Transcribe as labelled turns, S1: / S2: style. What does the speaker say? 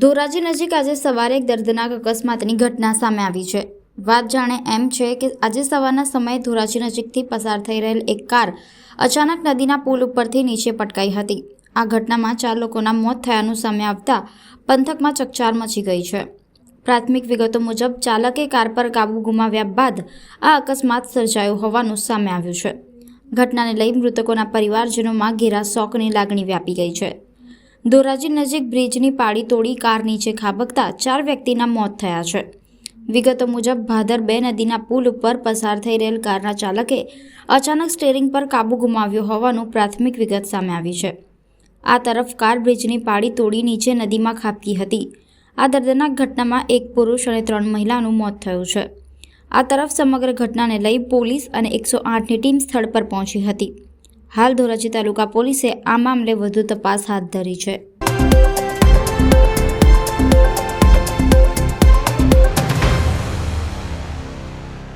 S1: ધોરાજી નજીક આજે સવારે એક દર્દનાક અકસ્માતની ઘટના સામે આવી છે. વાત જાણે એમ છે કે આજે સવારના સમયે ધોરાજી નજીકથી પસાર થઈ રહેલ એક કાર અચાનક નદીના પુલ ઉપરથી નીચે પટકાઈ હતી. આ ઘટનામાં ચાર લોકોના મોત થયાનું સામે આવતા પંથકમાં ચકચાર મચી ગઈ છે. પ્રાથમિક વિગતો મુજબ, ચાલકે કાર પર કાબુ ગુમાવ્યા બાદ આ અકસ્માત સર્જાયો હોવાનું સામે આવ્યું છે. ઘટનાને લઈ મૃતકોના પરિવારજનોમાં ઘેરા શોકની લાગણી વ્યાપી ગઈ છે. ધોરાજી નજીક બ્રિજની પાળી તોડી કાર નીચે ખાબકતા ચાર વ્યક્તિના મોત થયા છે. વિગતો મુજબ ભાદર બે નદીના પુલ ઉપર પસાર થઈ રહેલ કારના ચાલકે અચાનક સ્ટેરિંગ પર કાબુ ગુમાવ્યો હોવાનું પ્રાથમિક વિગત સામે આવી છે. આ તરફ કાર બ્રિજની પાળી તોડી નીચે નદીમાં ખાબકી હતી. આ દર્દનાક ઘટનામાં એક પુરુષ અને ત્રણ મહિલાનું મોત થયું છે. આ તરફ સમગ્ર ઘટનાને લઈ પોલીસ અને એકસો આઠની ટીમ સ્થળ પર પહોંચી હતી. હાલ ધોરાજી તાલુકા પોલીસે આ મામલે વધુ તપાસ હાથ ધરી છે.